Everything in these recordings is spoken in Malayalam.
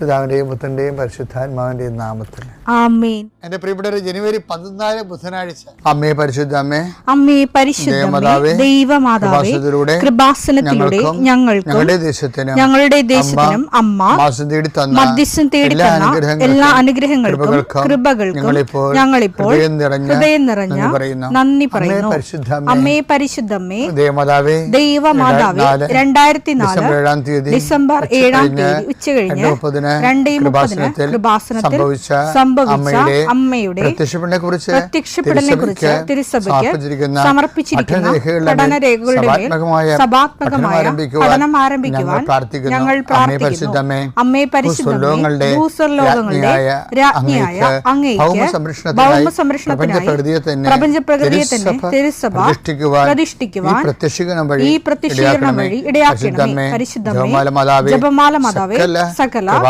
പിതാവിന്റെയും പുത്രന്റെയും പരിശുദ്ധാത്മാവിന്റെയും നാമത്തിൽ. എന്റെ പ്രിയപ്പെട്ടവരെ ജനുവരി പതിനാല് ബുധനാഴ്ച. അമ്മേ പരിശുദ്ധ അമ്മേ അമ്മേ പരിശുദ്ധമേ ദൈവമാതാവേ കൃപാസനത്തിലൂടെ ഞങ്ങൾക്ക് ഞങ്ങളുടെ ദേശത്തിനും ഞങ്ങളുടെ ദേശത്തിനും അമ്മ മാസം തേടി തന്ന മധ്യസ്ഥം തേടി എല്ലാ തന്ന അനുഗ്രഹങ്ങൾക്കും, എല്ലാ അനുഗ്രഹങ്ങൾക്കും കൃപകൾക്കും ഞങ്ങളിപ്പോൾ ഞങ്ങളിപ്പോൾ ഹൃദയം നിറഞ്ഞ നന്ദി പറയുന്നു. നന്ദി അമ്മേ പരിശുദ്ധമ്മേ ദേവമാതാവേ ദൈവമാതാവേ നാല് രണ്ടായിരത്തി നാല് ഡിസംബർ ഏഴാം തീയതി ഡിസംബർ മുപ്പതിന് കൃപാസനത്തിൽ സംഭവിച്ച അമ്മയുടെ പ്രത്യക്ഷപ്പെടനെ കുറിച്ച് പ്രത്യക്ഷപ്പെടലിനെ കുറിച്ച് തിരുസഭയ്ക്ക് സമർപ്പിച്ചിരിക്കുന്ന സമർപ്പിച്ചിരിക്കുന്ന പഠനരേഖകളുടെ മേൽ പഠനരേഖകളുടെ മേൽ സഭാത്മകമായ സഭാത്മകമായ പഠനം ആരംഭിക്കുവാൻ ഞങ്ങൾ പ്രാർത്ഥിക്കുന്നു. അമ്മേ പരിശുദ്ധമേ, ഭൂസ്വർലോകങ്ങളുടെ രാജ്ഞിയായ അങ്ങേക്ക് പ്രപഞ്ചപ്രകൃതിയെ തന്നെ തിരുസഭ തിരുസഭ പ്രതിഷ്ഠിക്കുവാൻ ഈ പ്രത്യക്ഷീകരണം വഴി ഇടയാക്കണമേ പരിശുദ്ധമേ ജപമാല മാതാവേ സകല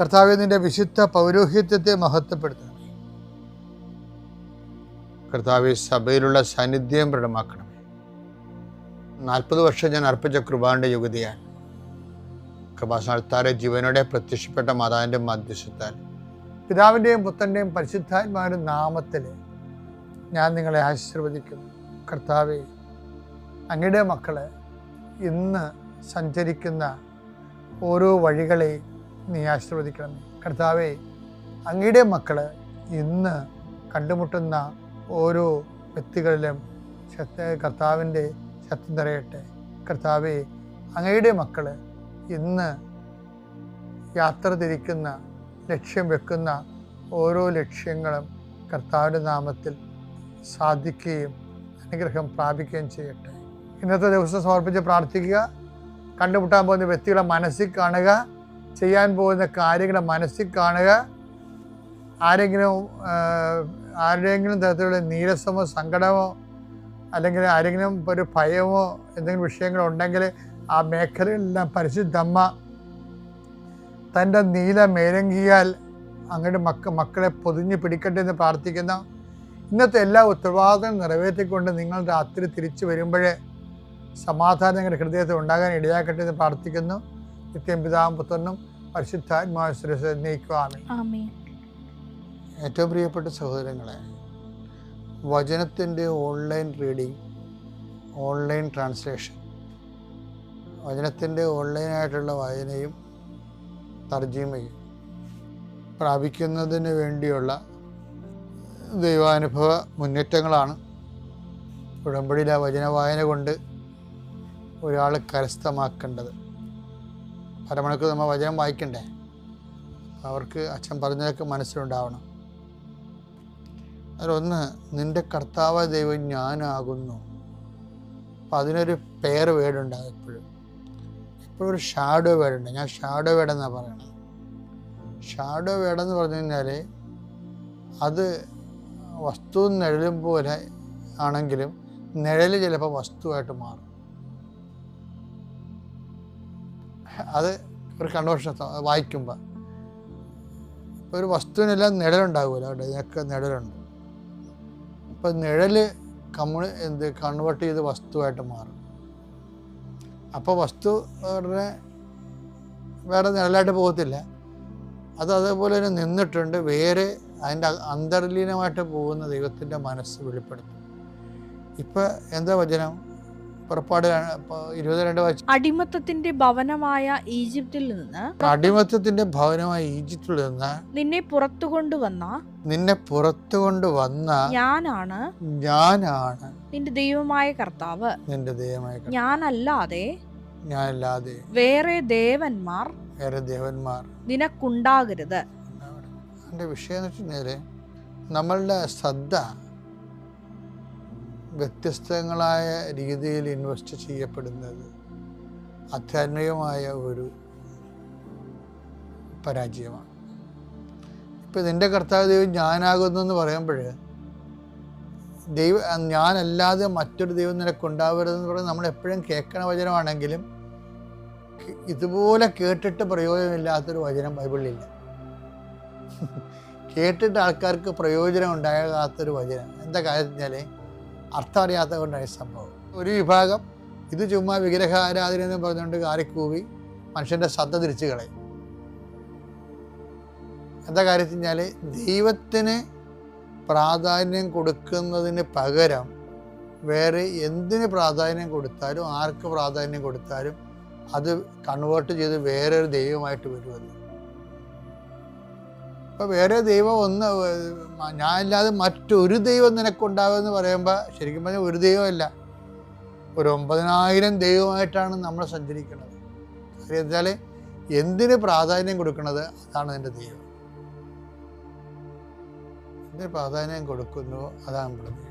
കർത്താവെ നിന്റെ വിശുദ്ധ പൗരോഹിത്യത്തെ മഹത്വപ്പെടുത്തണം. കർത്താവ് സഭയിലുള്ള സാന്നിധ്യം പ്രകടമാക്കണം നാൽപ്പത് വർഷം ഞാൻ അർപ്പിച്ച കൃപാന്റെ യുഗതിയാണ് കൃപാസ്ഥാനത്താരെ ജീവനോടെ പ്രത്യക്ഷപ്പെട്ട മാതാവിന്റെ മധ്യസ്ഥത്താൽ പിതാവിന്റെയും പുത്രന്റെയും പരിശുദ്ധാത്മാവിന്റെ നാമത്തിൽ ഞാൻ നിങ്ങളെ ആശീർവദിക്കുന്നു കർത്താവെ അങ്ങയുടെ മക്കളെ ഇന്ന് സഞ്ചരിക്കുന്ന ഓരോ വഴികളെയും നീ ആശീർവദിക്കണമേ കർത്താവെ അങ്ങയുടെ മക്കൾ ഇന്ന് കണ്ടുമുട്ടുന്ന ഓരോ വ്യക്തികളിലും ശക്ത കർത്താവിന്റെ ശക്തി നിറയട്ടെ. കർത്താവെ അങ്ങയുടെ മക്കൾ ഇന്ന് യാത്ര തിരിക്കുന്ന ലക്ഷ്യം വെക്കുന്ന ഓരോ ലക്ഷ്യങ്ങളും കർത്താവിന്റെ നാമത്തിൽ സാധിക്കുകയും അനുഗ്രഹം പ്രാപിക്കുകയും ചെയ്യട്ടെ. ഇന്നത്തെ ദിവസം സമർപ്പിച്ച് പ്രാർത്ഥിക്കുക. കണ്ടുമുട്ടാൻ പോകുന്ന വ്യക്തികളെ മനസ്സിൽ കാണുക. ചെയ്യാൻ പോകുന്ന കാര്യങ്ങളെ മനസ്സിൽ കാണുക. ആരെങ്കിലും ആരുടെയെങ്കിലും തരത്തിലുള്ള നീരസമോ സങ്കടമോ അല്ലെങ്കിൽ ആരെങ്കിലും ഒരു ഭയമോ എന്തെങ്കിലും വിഷയങ്ങളോ ഉണ്ടെങ്കിൽ ആ മേഖലകളിലെല്ലാം പരിശുദ്ധമ്മ തന്റെ നീല മേലങ്കിയാൽ അങ്ങയുടെ മക്ക മക്കളെ പൊതിഞ്ഞ് പിടിക്കട്ടെ എന്ന് പ്രാർത്ഥിക്കുന്ന. ഇന്നത്തെ എല്ലാ ഉത്തരവാദിത്തം നിറവേറ്റിക്കൊണ്ട് നിങ്ങൾ രാത്രി തിരിച്ചു വരുമ്പോഴേ സമാധാനം നിങ്ങളുടെ ഹൃദയത്തിൽ ഉണ്ടാകാൻ ഇടയാക്കട്ടെ എന്ന് പ്രാർത്ഥിക്കുന്നു. നിത്യം പിതാവും പുത്രനും പരിശുദ്ധാത്മാശ്രസ് നയിക്കുവാമേ ഏറ്റവും പ്രിയപ്പെട്ട സഹോദരങ്ങളെ വചനത്തിന്റെ ഓൺലൈൻ റീഡിംഗ് ഓൺലൈൻ ട്രാൻസ്ലേഷൻ വചനത്തിന്റെ ഓൺലൈനായിട്ടുള്ള വായനയും തർജിമയും പ്രാപിക്കുന്നതിന് വേണ്ടിയുള്ള ദൈവാനുഭവ മുന്നേറ്റങ്ങളാണ്. ഉടമ്പടിയിലെ വചന വായന കൊണ്ട് ഒരാൾ കരസ്ഥമാക്കേണ്ടത്. അരമണിക്കൂർ നമ്മൾ വചനം വായിക്കണ്ടേ? അവർക്ക് അച്ഛൻ പറഞ്ഞതൊക്കെ മനസ്സിലുണ്ടാവണം. അതിലൊന്ന് നിന്റെ കർത്താവ് ദൈവം ഞാനാകുന്നു. അപ്പം അതിനൊരു പേര് വേടുണ്ടാകും എപ്പോഴും. എപ്പോഴും ഒരു ഷാഡോ വേടുണ്ട്. ഞാൻ ഷാഡോ വേടെന്നാണ് പറയണത്. ഷാഡോ വേടെന്ന് പറഞ്ഞു കഴിഞ്ഞാൽ അത് വസ്തു നിഴലും പോലെ ആണെങ്കിലും നിഴൽ ചിലപ്പോൾ വസ്തുവായിട്ട് മാറും. അത് ഒരു കൺവേർഷൻ വായിക്കുമ്പോൾ ഒരു വസ്തുവിനെല്ലാം നിഴലുണ്ടാകുമല്ലോ അവിടെ ഇതിനൊക്കെ നിഴലുണ്ട്. അപ്പം നിഴൽ കമ്മ്യൂണി എന്ത് കൺവേർട്ട് ചെയ്ത് വസ്തുവായിട്ട് മാറും. അപ്പോൾ വസ്തു വേറെ വേറെ നിഴലായിട്ട് പോകത്തില്ല. അത് അതേപോലെ തന്നെ നിന്നിട്ടുണ്ട് വേറെ അതിന്റെ അന്തർലീനമായിട്ട് പോകുന്ന ദൈവത്തിന്റെ മനസ്സ് വെളിപ്പെടുത്തും. ഇപ്പം എന്താ വചനം? പുറപ്പാട് അടിമത്തത്തിന്റെ ഭവനമായ ഈജിപ്തിൽ നിന്ന് അടിമത്തത്തിന്റെ ഭവനമായ ഈജിപ്തിൽ നിന്ന് നിന്നെ പുറത്തു കൊണ്ടുവന്ന നിന്നെ പുറത്തു കൊണ്ടുവന്ന ഞാനാണ്. ഞാനാണ്. നിന്റെ ദൈവമായ കർത്താവ്. നിന്റെ ദൈവമായ. ഞാനല്ലാതെ ഞാനല്ലാതെ വേറെ ദേവന്മാർ വേറെ ദേവന്മാർ നിനക്കുണ്ടാകരുത്. എന്റെ വിഷയം എന്ന് നമ്മളുടെ ശ്രദ്ധ വ്യത്യസ്തങ്ങളായ രീതിയിൽ ഇൻവെസ്റ്റ് ചെയ്യപ്പെടുന്നത് ആധ്യാത്മികമായ ഒരു പരാജയമാണ്. ഇപ്പം നിന്റെ കർത്താവ് ദൈവം ഞാനാകുന്നു എന്ന് പറയുമ്പോൾ ദൈവ ഞാനല്ലാതെ മറ്റൊരു ദൈവം നിനക്കുണ്ടാവരുതെന്ന് പറയുന്നത് നമ്മൾ എപ്പോഴും കേൾക്കണ വചനമാണെങ്കിലും ഇതുപോലെ കേട്ടിട്ട് പ്രയോജനമില്ലാത്തൊരു വചനം ബൈബിളിലില്ല. കേട്ടിട്ട് ആൾക്കാർക്ക് പ്രയോജനം ഉണ്ടാകാത്തൊരു വചനം. എന്താ കാര്യം വെച്ചാൽ അർത്ഥം അറിയാത്ത കൊണ്ടാണ് സംഭവം. ഒരു വിഭാഗം ഇത് ചുമ്മാ വിഗ്രഹ ആരാധന എന്ന് പറഞ്ഞുകൊണ്ട് കാറിക്കൂവി മനുഷ്യന്റെ ശ്രദ്ധ തിരിച്ചു കളയും. എന്താ കാര്യം വെച്ചാൽ ദൈവത്തിന് പ്രാധാന്യം കൊടുക്കുന്നതിന് പകരം വേറെ എന്തിന് പ്രാധാന്യം കൊടുത്താലും ആർക്ക് പ്രാധാന്യം കൊടുത്താലും അത് കൺവേർട്ട് ചെയ്ത് വേറൊരു ദൈവമായിട്ട് വരുമല്ലോ അപ്പോൾ വേറെ ദൈവം ഒന്ന് ഞാനില്ലാതെ മറ്റൊരു ദൈവം നിനക്കുണ്ടാവുമെന്ന് പറയുമ്പോൾ ശരിക്കും പറഞ്ഞാൽ ഒരു ദൈവമല്ല. ഒരു ഒമ്പതിനായിരം ദൈവമായിട്ടാണ് നമ്മൾ സഞ്ചരിക്കുന്നത്. കാര്യം വെച്ചാൽ എന്തിന് പ്രാധാന്യം കൊടുക്കുന്നത് അതാണ് എന്റെ ദൈവം. എന്തിന് പ്രാധാന്യം കൊടുക്കുന്നു അതാണ് നമ്മുടെ ദൈവം.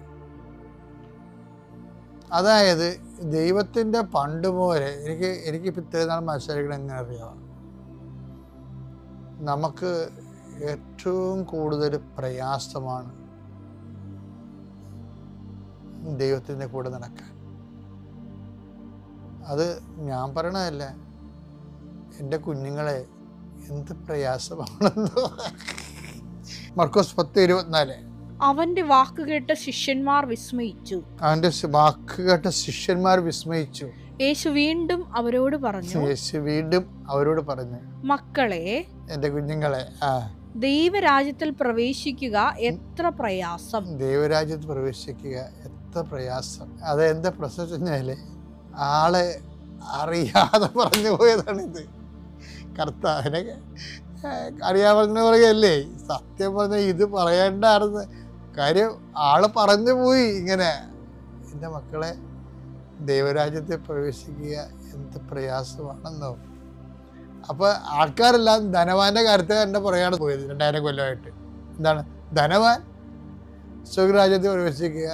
അതായത് ദൈവത്തിന്റെ പണ്ട് പോലെ എനിക്ക് എനിക്കിപ്പോൾ ഇത്രയും നാൾ മനസ്സിലാക്കണം എങ്ങനെ അറിയാം നമുക്ക് ഏറ്റവും കൂടുതൽ പ്രയാസമാണ് ദൈവത്തിന്റെ കൂടെ നടക്കാൻ. അത് ഞാൻ പറയണതല്ല. എന്റെ കുഞ്ഞുങ്ങളെ എന്ത് പ്രയാസമാണെന്നോ. മർക്കോസ് പത്ത് ഇരുപത്തിനാല്. അവന്റെ വാക്ക് കേട്ട ശിഷ്യന്മാർ വിസ്മയിച്ചു. അവന്റെ വാക്ക് കേട്ട ശിഷ്യന്മാർ വിസ്മയിച്ചു. യേശു വീണ്ടും അവരോട് പറഞ്ഞു യേശു വീണ്ടും അവരോട് പറഞ്ഞു മക്കളെ എന്റെ കുഞ്ഞുങ്ങളെ ആ ദൈവരാജ്യത്തിൽ പ്രവേശിക്കുക എത്ര പ്രയാസം? ദൈവരാജ്യത്ത് പ്രവേശിക്കുക എത്ര പ്രയാസം? അത് എന്താ പ്രശ്നം ആളെ അറിയാതെ പറഞ്ഞു പോയതാണ് ഇത് കർത്താവിനെ പറഞ്ഞു പറയുകയല്ലേ സത്യം പറഞ്ഞ ഇത് പറയേണ്ടായിരുന്നു. കാര്യം ആൾ പറഞ്ഞു പോയി ഇങ്ങനെ. എന്റെ മക്കളെ ദൈവരാജ്യത്തെ പ്രവേശിക്കുക എന്ത് പ്രയാസമാണെന്നോ? അപ്പോൾ ആൾക്കാരെല്ലാം ധനവാന്റെ കാര്യത്തെ തന്നെ പുറകാണ് പോയത് രണ്ടായിരം കൊല്ലമായിട്ട്. എന്താണ്? ധനവാൻ സ്വർഗരാജ്യത്തിൽ പ്രവേശിക്കുക.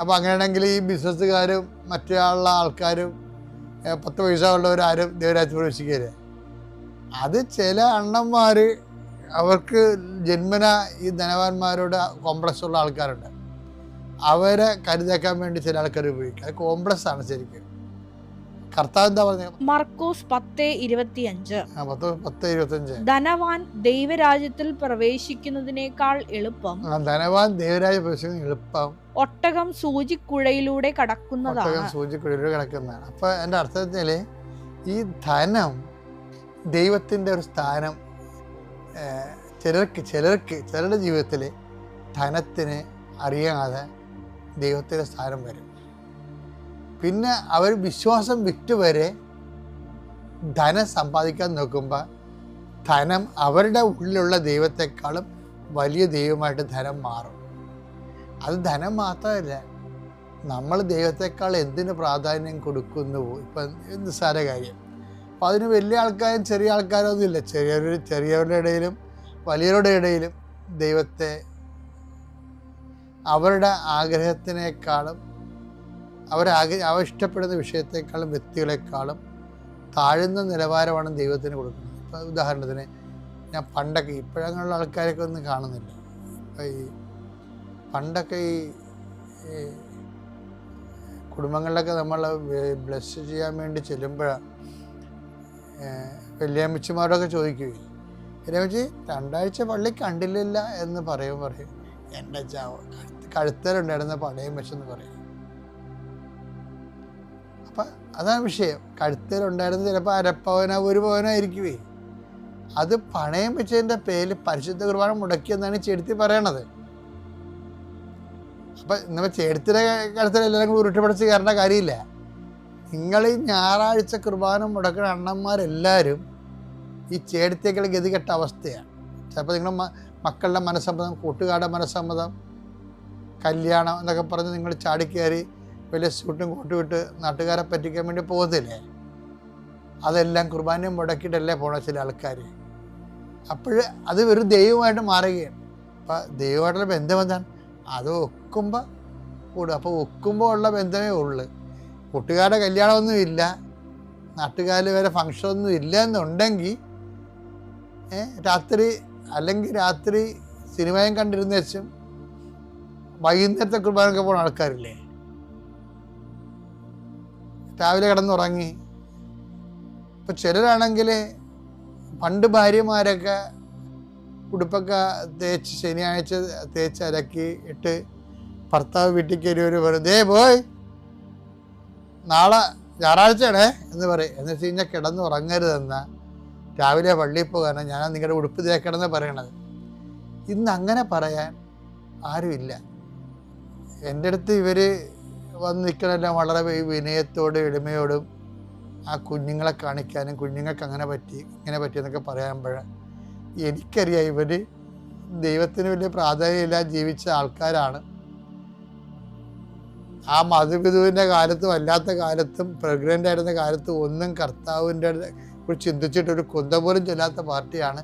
അപ്പോൾ അങ്ങനെയാണെങ്കിൽ ഈ ബിസിനസ്സുകാരും മറ്റുള്ള ആൾക്കാരും പത്ത് പൈസ ഉള്ളവരാരും ദേവരാജ്യത്ത് പ്രവേശിക്കുകയില്ല? അത് ചില അണ്ണന്മാർ അവർക്ക് ജന്മന ഈ ധനവാന്മാരോട് കോംപ്ലക്സ് ഉള്ള ആൾക്കാരുണ്ട്. അവരെ കരുതേക്കാൻ വേണ്ടി ചില ആൾക്കാർ ഉപയോഗിക്കുക അത് കോംപ്ലക്സ് ആണ് ശരിക്കും. കർത്താവ് എന്താ പറഞ്ഞത് മർക്കോസ് പത്ത് ഇരുപത്തിയഞ്ച്. ധനവാൻ ദൈവരാജ്യത്തിൽ പ്രവേശിക്കുന്നതിനേക്കാൾ എളുപ്പം. ധനവാൻ ദേവരാജ പ്രവേശിക്കുന്ന എളുപ്പം. ഒട്ടകം സൂചിക്കുഴയിലൂടെ കടക്കുന്നതാണ്. ഒട്ടകം സൂചിക്കുഴയിലൂടെ കിടക്കുന്നതാണ്. അപ്പൊ എന്റെ അർത്ഥത്തിൽ ഈ ധനം ദൈവത്തിന്റെ ഒരു സ്ഥാനം ചിലർക്ക് ചിലർക്ക് ചിലരുടെ ജീവിതത്തിൽ ധനത്തിന് അറിയാതെ ദൈവത്തിന്റെ സ്ഥാനം വരും. പിന്നെ അവർ വിശ്വാസം വിറ്റുവരെ ധനം സമ്പാദിക്കാൻ നോക്കുമ്പോൾ ധനം അവരുടെ ഉള്ളിലുള്ള ദൈവത്തെക്കാളും വലിയ ദൈവമായിട്ട് ധനം മാറും. അത് ധനം മാത്രമല്ല നമ്മൾ ദൈവത്തെക്കാൾ എന്തിന് പ്രാധാന്യം കൊടുക്കുന്നു? ഇപ്പം നിസ്സാര കാര്യം. അപ്പം അതിന് വലിയ ആൾക്കാരും ചെറിയ ആൾക്കാരൊന്നും ഇല്ല. ചെറിയവർ ചെറിയവരുടെ ഇടയിലും വലിയവരുടെ ഇടയിലും ദൈവത്തെ അവരുടെ ആഗ്രഹത്തിനേക്കാളും അവരാഗ്ര അവർ ഇഷ്ടപ്പെടുന്ന വിഷയത്തെക്കാളും വ്യക്തികളെക്കാളും താഴ്ന്ന നിലവാരമാണ് ദൈവത്തിന് കൊടുക്കുന്നത്. ഇപ്പം ഉദാഹരണത്തിന് ഞാൻ പണ്ടൊക്കെ ഇപ്പോഴങ്ങനെയുള്ള ആൾക്കാരൊക്കെ ഒന്നും കാണുന്നില്ല. ഈ പണ്ടൊക്കെ ഈ കുടുംബങ്ങളിലൊക്കെ നമ്മൾ ബ്ലസ് ചെയ്യാൻ വേണ്ടി ചെല്ലുമ്പോഴാണ് വല്യമ്മച്ചിമാരോടൊക്കെ ചോദിക്കുകയും വല്യമ്മച്ചി രണ്ടാഴ്ച പള്ളി കണ്ടില്ലല്ല? എന്ന് പറയും പറയും. എന്റെ ചാവ കഴുത്തരുണ്ടായിരുന്ന പടയം വെച്ചെന്ന് പറയും. അപ്പം അതാണ് വിഷയം. കഴുത്തലുണ്ടായിരുന്ന ചിലപ്പോൾ അരപ്പവനോ ഒരു പവനോ ആയിരിക്കുവേ. അത് പണയം വെച്ചതിന്റെ പേരിൽ പരിശുദ്ധ കുർബാന മുടക്കിയെന്നാണ് ചെടുത്തി പറയണത്. അപ്പം നമ്മൾ ചേടത്തിലെ കാലത്തിൽ എല്ലാവരും കൂടി ഉരുട്ടിപ്പടച്ച് കയറേണ്ട കാര്യമില്ല. നിങ്ങൾ ഈ ഞായറാഴ്ച കുർബാന മുടക്കുന്ന അണ്ണന്മാരെല്ലാവരും ഈ ചേടത്തേക്കുള്ള ഗതികെട്ട അവസ്ഥയാണ്. ചിലപ്പോൾ നിങ്ങൾ മക്കളുടെ മനസ്സമ്മതം കൂട്ടുകാരുടെ മനസ്സമ്മതം കല്യാണം എന്നൊക്കെ പറഞ്ഞ് നിങ്ങൾ ചാടിക്കയറി വലിയ സ്യൂട്ടും കോട്ടും ഇട്ട് നാട്ടുകാരെ പറ്റിക്കാൻ വേണ്ടി പോകത്തില്ലേ? അതെല്ലാം കുർബാനയും മുടക്കിയിട്ടല്ലേ പോണ ചില ആൾക്കാർ അപ്പോൾ അത് വെറും ദൈവമായിട്ട് മാറുകയാണ്. അപ്പം ദൈവമായിട്ടുള്ള ബന്ധം എന്താണ്? അത് ഒക്കുമ്പോൾ കൂടും. അപ്പോൾ ഒക്കുമ്പോൾ ഉള്ള ബന്ധമേ ഉള്ളൂ. കൂട്ടുകാരുടെ കല്യാണമൊന്നുമില്ല നാട്ടുകാരിൽ വരെ ഫങ്ഷനൊന്നും ഇല്ല എന്നുണ്ടെങ്കിൽ രാത്രി അല്ലെങ്കിൽ രാത്രി സിനിമയും കണ്ടിരുന്ന വെച്ചും വൈകുന്നേരത്തെ കുർബാനൊക്കെ പോകുന്ന ആൾക്കാരില്ലേ? രാവിലെ കിടന്നുറങ്ങി. ഇപ്പം ചിലരാണെങ്കിൽ പണ്ട് ഭാര്യമാരൊക്കെ ഉടുപ്പൊക്കെ തേച്ച് ശനിയാഴ്ച തേച്ച് അലക്കി ഇട്ട് ഭർത്താവ് വീട്ടിൽ കയറി ഒരു വെറുതെ പോയി. നാളെ ഞായറാഴ്ചയാണേ എന്ന് പറയും. എന്ന് വെച്ച് കഴിഞ്ഞാൽ കിടന്നുറങ്ങരുതെന്നാ രാവിലെ പള്ളിയിൽ പോകാനാണ് ഞാൻ നിങ്ങളുടെ ഉടുപ്പ് തേക്കണമെന്ന് പറയണത്. ഇന്ന് അങ്ങനെ പറയാൻ ആരുമില്ല. എന്റെ അടുത്ത് ഇവർ വന്ന് നിൽക്കണമെല്ലാം വളരെ വിനയത്തോടും എളിമയോടും ആ കുഞ്ഞുങ്ങളെ കാണിക്കാനും കുഞ്ഞുങ്ങൾക്ക് അങ്ങനെ പറ്റി ഇങ്ങനെ പറ്റി എന്നൊക്കെ പറയുമ്പോൾ എനിക്കറിയാം ഇവർ ദൈവത്തിന് വലിയ പ്രാധാന്യമില്ലാതെ ജീവിച്ച ആൾക്കാരാണ്. ആ മധുപിതുവിന്റെ കാലത്തും അല്ലാത്ത കാലത്തും പ്രഗ്നന്റ് ആയിരുന്ന കാലത്തും ഒന്നും കർത്താവിന്റെ കുറിച്ച് ചിന്തിച്ചിട്ട് ഒരു കുന്ത പോലും ചെല്ലാത്ത പാർട്ടിയാണ്.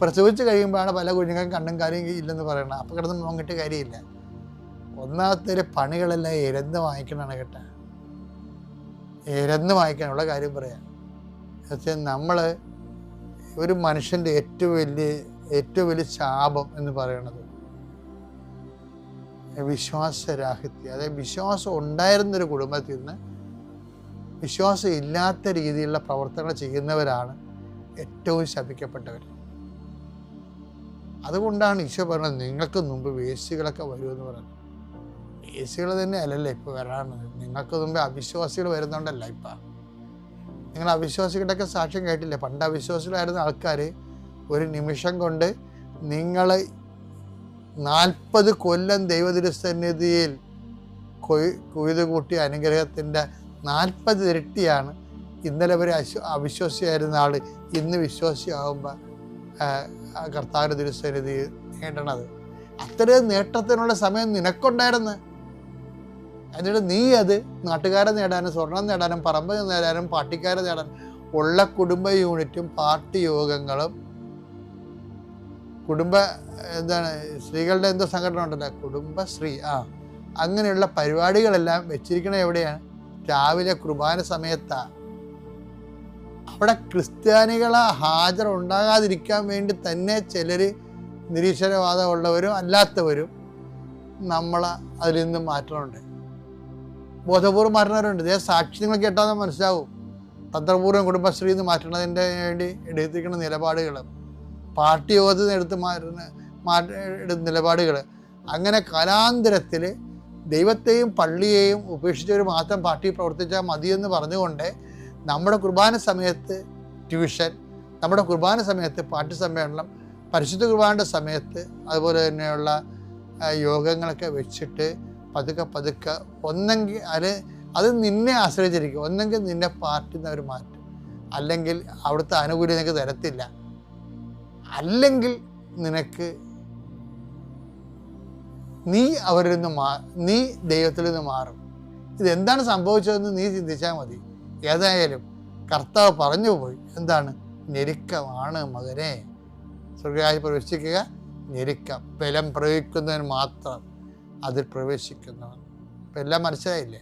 പ്രസവിച്ച് കഴിയുമ്പോഴാണ് പല കുഞ്ഞുങ്ങൾക്കും കണ്ണും കാര്യം ഇല്ലെന്ന് പറയണം അപ്പം കിടന്ന് നോങ്ങിയിട്ട് കാര്യമില്ല. ഒന്നാമത്തെ പണികളെല്ലാം ഇരന്ന് വാങ്ങിക്കണമാണ് കേട്ടോ. ഇരന്ന് വാങ്ങിക്കാനുള്ള കാര്യം പറയാം. പക്ഷേ നമ്മൾ ഒരു മനുഷ്യന്റെ ഏറ്റവും വലിയ ഏറ്റവും വലിയ ശാപം എന്ന് പറയണത് വിശ്വാസരാഹിത്യം. അതായത് വിശ്വാസം ഉണ്ടായിരുന്നൊരു കുടുംബത്തിൽ നിന്ന് വിശ്വാസം ഇല്ലാത്ത രീതിയിലുള്ള പ്രവർത്തനങ്ങൾ ചെയ്യുന്നവരാണ് ഏറ്റവും ശപിക്കപ്പെട്ടവർ അതുകൊണ്ടാണ് ഈശോ പറഞ്ഞത് നിങ്ങൾക്ക് മുമ്പ് വേശികളൊക്കെ വരുമെന്ന് വേശികൾ തന്നെ അല്ലല്ലേ ഇപ്പോൾ വരാണത് നിങ്ങൾക്ക് മുമ്പ് അവിശ്വാസികൾ വരുന്നുണ്ടല്ല ഇപ്പം. നിങ്ങൾ അവിശ്വാസികളുടെയൊക്കെ സാക്ഷ്യം കേട്ടില്ലേ? പണ്ട് അവിശ്വാസികളായിരുന്ന ആൾക്കാർ ഒരു നിമിഷം കൊണ്ട് നിങ്ങൾ നാൽപ്പത് കൊല്ലം ദൈവതിരുസന്നിധിയിൽ കൊയ് കൊയ്ത് കൂട്ടിയ അനുഗ്രഹത്തിന്റെ നാൽപ്പത് ഇരട്ടിയാണ് ഇന്നലെ വരെ അവിശ്വാസിയായിരുന്ന ആൾ ഇന്ന് വിശ്വാസിയാകുമ്പോൾ കർത്താവിന്റെ തിരുസന്നിധി നേടണത്. അത്രയും നേട്ടത്തിനുള്ള സമയം നിനക്കുണ്ടായിരുന്നു. എന്നിട്ട് നീ അത് നാട്ടുകാരെ നേടാനും സ്വർണം നേടാനും പറമ്പ് നേടാനും പാർട്ടിക്കാരെ നേടാനും ഉള്ള കുടുംബ യൂണിറ്റും പാർട്ടി യോഗങ്ങളും കുടുംബ എന്താണ് സ്ത്രീകളുടെ എന്തോ സംഘടന ഉണ്ടല്ലോ കുടുംബശ്രീ ആ അങ്ങനെയുള്ള പരിപാടികളെല്ലാം വെച്ചിരിക്കണ എവിടെയാണ്? രാവിലെ കുർബാന സമയത്താണ് അവിടെ ക്രിസ്ത്യാനികളെ ഹാജർ ഉണ്ടാകാതിരിക്കാൻ വേണ്ടി തന്നെ ചിലർ നിരീശ്വരവാദമുള്ളവരും അല്ലാത്തവരും നമ്മളെ അതിൽ നിന്ന് മാറ്റണമുണ്ട് ബോധപൂർവം മാറ്റുന്നവരുണ്ട്. ഇതേ സാക്ഷി നിങ്ങൾ കേട്ടാൽ മനസ്സിലാവും. തന്ത്രപൂർവം കുടുംബശ്രീ എന്ന് മാറ്റണതിന്റെ വേണ്ടി എടുത്തിരിക്കുന്ന നിലപാടുകൾ പാർട്ടി യോഗത്തിൽ നിന്ന് എടുത്ത് മാറ്റുന്ന മാറ്റ നിലപാടുകൾ അങ്ങനെ കാലാന്തരത്തിൽ ദൈവത്തെയും പള്ളിയെയും ഉപേക്ഷിച്ചവർ മാത്രം പാർട്ടി പ്രവർത്തിച്ചാൽ മതിയെന്ന് പറഞ്ഞുകൊണ്ട് നമ്മുടെ കുർബാന സമയത്ത് ട്യൂഷൻ നമ്മുടെ കുർബാന സമയത്ത് പാർട്ടി സമ്മേളനം പരിശുദ്ധ കുർബാനയുടെ സമയത്ത് അതുപോലെ തന്നെയുള്ള യോഗങ്ങളൊക്കെ വെച്ചിട്ട് പതുക്കെ പതുക്കെ ഒന്നെങ്കിൽ അത് അത് നിന്നെ ആശ്രയിച്ചിരിക്കും. ഒന്നെങ്കിൽ നിന്നെ പാർട്ടി നിന്ന് അവർ മാറ്റും. അല്ലെങ്കിൽ അവിടുത്തെ ആനുകൂല്യം നിനക്ക് തരത്തില്ല. അല്ലെങ്കിൽ നിനക്ക് നീ അവരിൽ നിന്ന് മാ നീ ദൈവത്തിൽ നിന്ന് മാറും. ഇതെന്താണ് സംഭവിച്ചതെന്ന് നീ ചിന്തിച്ചാൽ മതി. ഏതായാലും കർത്താവ് പറഞ്ഞു പോയി എന്താണ്? ഞെരുക്കമാണ് മകനെ. സ്വർഗരാജ് പ്രവേശിക്കുക ഞെരുക്കം. ബലം പ്രയോഗിക്കുന്നതിന് മാത്രം. അതിൽ പ്രവേശിക്കുന്നവൻ. ഇപ്പം എല്ലാം മനസ്സിലായില്ലേ?